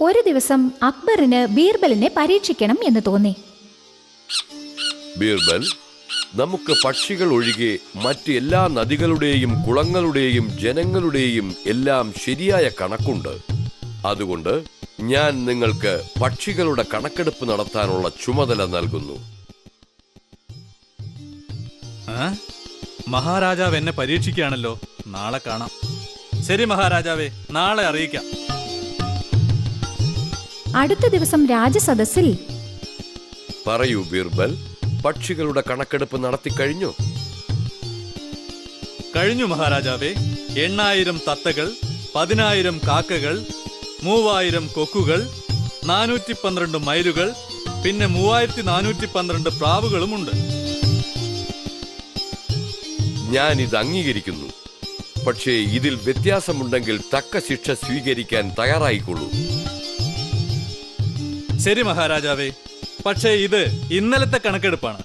ഒരു ദിവസം അക്ബറിന് ബീർബലിനെ പരീക്ഷിക്കണം എന്ന് തോന്നി. ബീർബൽ നമുക്ക് പക്ഷികൾ ഒഴികെ മറ്റ് എല്ലാ നദികളുടെയും കുളങ്ങളുടെയും ജനങ്ങളുടെയും എല്ലാം ശരിയായ കണക്കുണ്ട്. അതുകൊണ്ട് ഞാൻ നിങ്ങൾക്ക് പക്ഷികളുടെ കണക്കെടുപ്പ് നടത്താനുള്ള ചുമതല നൽകുന്നു? മഹാരാജാവ് എന്നെ പരീക്ഷിക്കുകയാണല്ലോ. നാളെ കാണാം. ശരി മഹാരാജാവേ നാളെ അറിയിക്കാം. അടുത്ത ദിവസം രാജസദസ്സിൽ. പറയൂ ബീർബൽ പക്ഷികളുടെ കണക്കെടുപ്പ് നടത്തി കഴിഞ്ഞു? കഴിഞ്ഞു മഹാരാജാവേ. എണ്ണായിരം തത്തകൾ പതിനായിരം കാക്കകൾ മൂവായിരം കൊക്കുകൾ നാനൂറ്റി പന്ത്രണ്ട് മയിലുകൾ പിന്നെ മൂവായിരത്തി നാനൂറ്റി പന്ത്രണ്ട് പ്രാവുകളുമുണ്ട്. ഞാൻ ഇത് അംഗീകരിക്കുന്നു. പക്ഷേ ഇതിൽ വ്യത്യാസമുണ്ടെങ്കിൽ തക്ക ശിക്ഷ സ്വീകരിക്കാൻ തയ്യാറായിക്കൊള്ളൂ. ശരി മഹാരാജാവേ. പക്ഷേ ഇത് ഇന്നലത്തെ കണക്കെടുപ്പാണ്.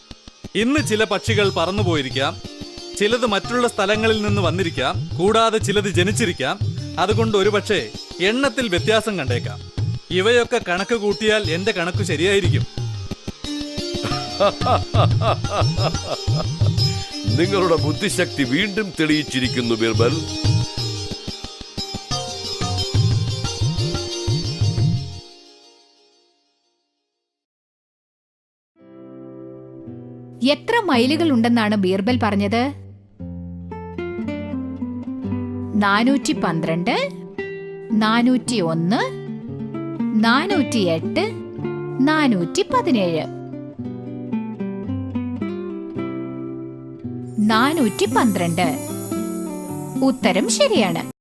ഇന്ന് ചില പക്ഷികൾ പറന്നു പോയിരിക്കാം. ചിലത് മറ്റുള്ള സ്ഥലങ്ങളിൽ നിന്ന് വന്നിരിക്കാം. കൂടാതെ ചിലത് ജനിച്ചിരിക്കാം. അതുകൊണ്ട് ഒരുപക്ഷെ എണ്ണത്തിൽ വ്യത്യാസം കണ്ടേക്കാം. ഇവയൊക്കെ കണക്ക് കൂട്ടിയാൽ എന്റെ കണക്ക് ശരിയായിരിക്കും. നിങ്ങളുടെ ബുദ്ധിശക്തി വീണ്ടും തെളിയിച്ചിരിക്കുന്നു ബീർബൽ. എത്ര മൈലുകൾ ഉണ്ടെന്നാണ് ബീർബൽ പറഞ്ഞത്? നാനൂറ്റി പന്ത്രണ്ട് നാനൂറ്റി ഒന്ന് നാനൂറ്റി എട്ട് നാനൂറ്റി പതിനേഴ് നാനൂറ്റി പന്ത്രണ്ട് ഉത്തരം ശരിയാണ്.